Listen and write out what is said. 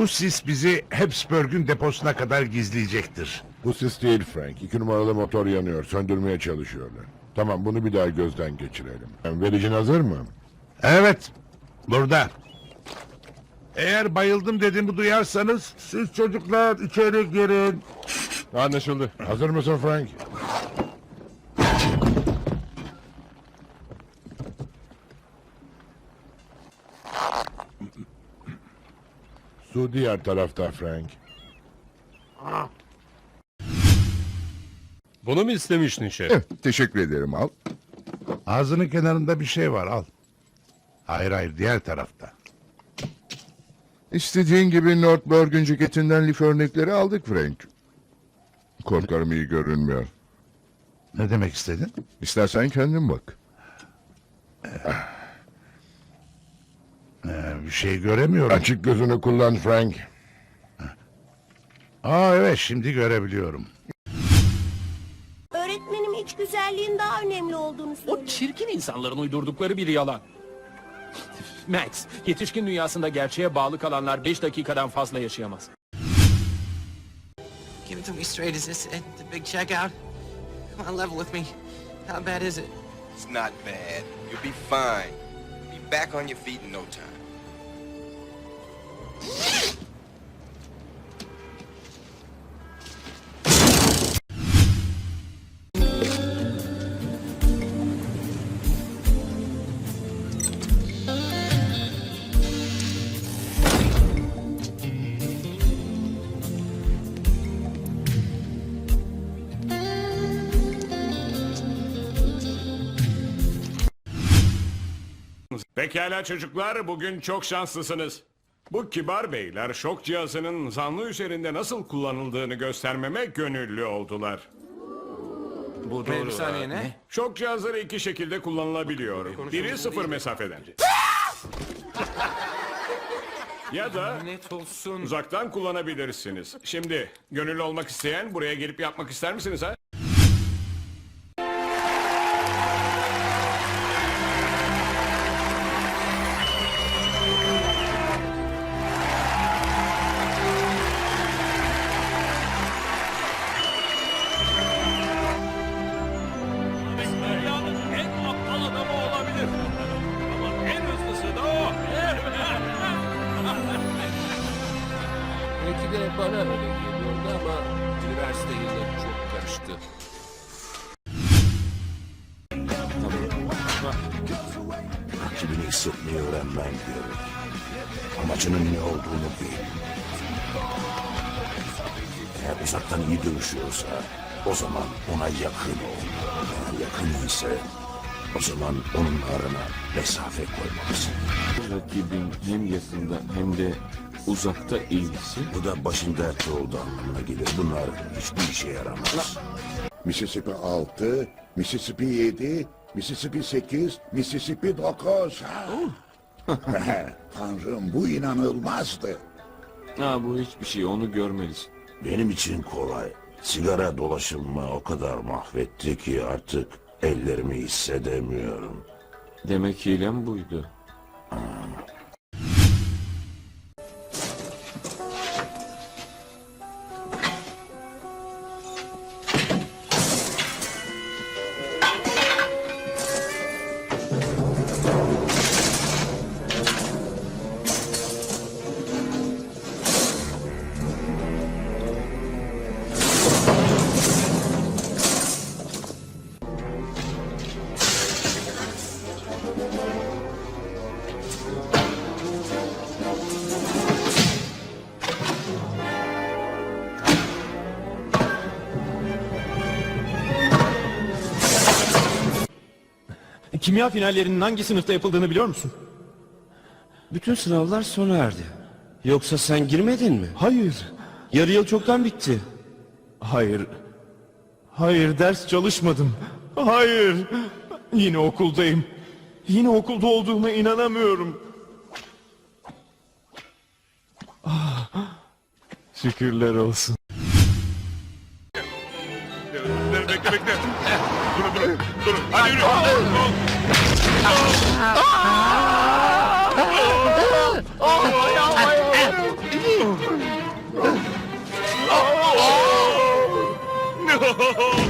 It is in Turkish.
Bu sis bizi Habsburg'un deposuna kadar gizleyecektir. Bu sis değil Frank. İki numaralı motor yanıyor. Söndürmeye çalışıyorlar. Tamam bunu bir daha gözden geçirelim. Vericin hazır mı? Evet, burada. Eğer bayıldım dediğimi duyarsanız siz çocuklar içeri girin. Anlaşıldı. Hazır mısın Frank? Su diğer tarafta Frank. Bunu mu istemiştin şef? Eh, teşekkür ederim al. Ağzının kenarında bir şey var al. Hayır hayır diğer tarafta. İstediğin gibi Nordberg'ün ceketinden lif örnekleri aldık Frank. Korkarım iyi görünmüyor. Ne demek istedin? İstersen kendin bak. Ee, bir şey göremiyorum. Açık gözünü kullan Frank. Aa evet şimdi görebiliyorum. Öğretmenim iç güzelliğin daha önemli olduğunu O çirkin insanların uydurdukları bir yalan. Max, yetişkin dünyasında gerçeğe bağlı kalanlar 5 dakikadan fazla yaşayamaz. Give it to me straight. Is this it? The big checkout? Come on, level with me. How bad is it? It's not bad. You'll be fine. Back on your feet in no time. Pekala çocuklar, bugün çok şanslısınız. Bu kibar beyler şok cihazının zanlı üzerinde nasıl kullanıldığını göstermeme gönüllü oldular. Bu Doğru. Bir saniye ne? Şok cihazları iki şekilde kullanılabiliyor. Biri sıfır mesafeden. ya da Net olsun. uzaktan kullanabilirsiniz. Şimdi gönüllü olmak isteyen buraya gelip yapmak ister misiniz ha? Belki de bana öyle geliyordu ama üniversite yılları çok karıştı. Rakibini hissetmeyi öğrenmen gerek. Amacının ne olduğunu bil. Eğer uzaktan iyi dövüşüyorsa o zaman ona yakın ol. Eğer yakın ise o zaman onun arana mesafe koymalısın. Rakibin hem yakında hem de uzakta ilgisi Bu da başın dertte olduğu anlamına gelir. Bunlar hiçbir işe yaramaz. Mississippi 6, Mississippi 7, Mississippi 8, Mississippi 9. Tanrım bu inanılmazdı. Ha bu hiçbir şey onu görmelisin. Benim için kolay. Sigara dolaşımı o kadar mahvetti ki artık ellerimi hissedemiyorum. Demek hilem buydu. Kimya finallerinin hangi sınıfta yapıldığını biliyor musun? Bütün sınavlar sona erdi. Yoksa sen girmedin mi? Hayır. Yarı yıl çoktan bitti. Hayır. Hayır ders çalışmadım. Hayır. Yine okuldayım. Yine okulda olduğuma inanamıyorum. Ah, Şükürler olsun. Bekle bekle. Durun durun. Durun. Hadi yürü. Oh!